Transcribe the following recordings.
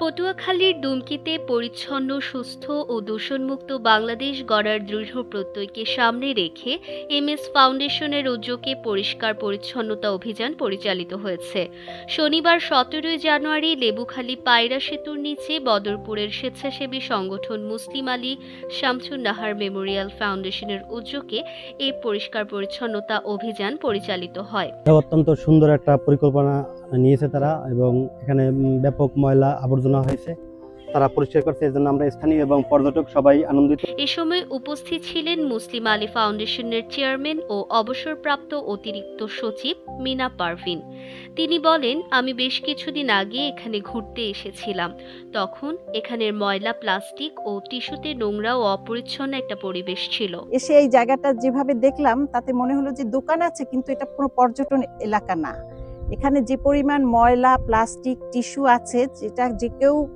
পটুয়াখালীর দুমকিতে পরিচ্ছন্ন, সুস্থ ও দূষণমুক্ত বাংলাদেশ গড়ার দৃঢ় প্রত্যয়কে সামনে রেখে এমএস ফাউন্ডেশনের উদ্যোগে পরিষ্কার পরিচ্ছন্নতা অভিযান পরিচালিত হয়েছে। শনিবার সতেরোই জানুয়ারি লেবুখালী পায়রা সেতুর নিচে বদরপুরের স্বেচ্ছাসেবী সংগঠন মুসলিম আলী শামসুন নাহার মেমোরিয়াল ফাউন্ডেশনের উদ্যোগে এই পরিষ্কার পরিচ্ছন্নতা অভিযান পরিচালিত হয়। অত্যন্ত সুন্দর একটা পরিকল্পনা নিয়েছে তারা এবং এখানে ব্যাপক ময়লা আবর্জনা হয়েছে। তারা পরিষ্কার করছে এর জন্য আমরা স্থানীয় এবং পর্যটক সবাই আনন্দিত। এ সময় উপস্থিত ছিলেন মুসলিম আলী ফাউন্ডেশনের চেয়ারম্যান ও অবসরপ্রাপ্ত অতিরিক্ত সচিব মিনা পারভিন। তিনি বলেন আমি বেশ কিছুদিন আগে এখানে ঘুরতে এসেছিলাম। তখন এখানের ময়লা প্লাস্টিক ও টিস্যুতে নোংরা ও অপরিচ্ছন্ন একটা পরিবেশ ছিল। এসে এই জায়গাটা যেভাবে দেখলাম তাতে মনে হলো যে দোকান আছে কিন্তু এটা কোনো পর্যটন এলাকা না। এখানে যে পরিমাণ ময়লা, প্লাস্টিক, টিস্যু আছে, যেটা যে কেউ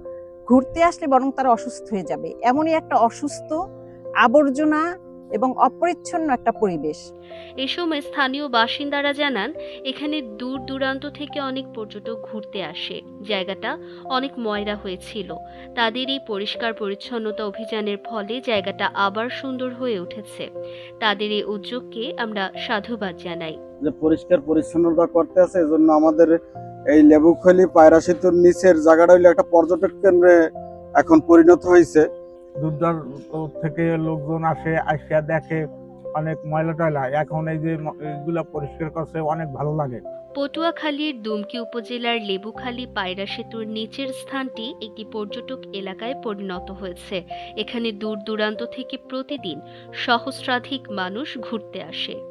ঘুরতে আসলে বরং তারা অসুস্থ হয়ে যাবে। এমনই একটা অসুস্থ আবর্জনা এবং অপরিচ্ছন্ন একটা পরিবেশ। এ সময় স্থানীয় বাসিন্দারা জানান এখানে দূর দূরান্ত থেকে অনেক পর্যটক ঘুরতে আসে। জায়গাটা অনেক ময়লা হয়েছিল। তাদের এই পরিষ্কার পরিচ্ছন্নতা অভিযানের ফলে জায়গাটা আবার সুন্দর হয়ে উঠেছে। তাদের এই উদ্যোগকে আমরা সাধুবাদ জানাই। যে পরিষ্কার পরিচ্ছন্নতা করতে আছে এজন্য আমাদের এই লেবুখলি পায়রা সেতুর নিচের জায়গাটা হইল একটা পর্যটক কেন্দ্রে এখন পরিণত হয়েছে দূর থেকে লোকজন আসে, আসিয়া দেখে অনেক ময়লা টয়লা। এখন এই যে এগুলা পরিষ্কার করছে, অনেক ভালো লাগে। পটুয়াখালীর দুমকি উপজেলার লেবুখালী পায়রা সেতুর নিচের স্থানটি একটি পর্যটক এলাকায় পরিণত হয়েছে। এখানে দূর দূরান্ত থেকে প্রতিদিন সহস্রাধিক মানুষ ঘুরতে আসে।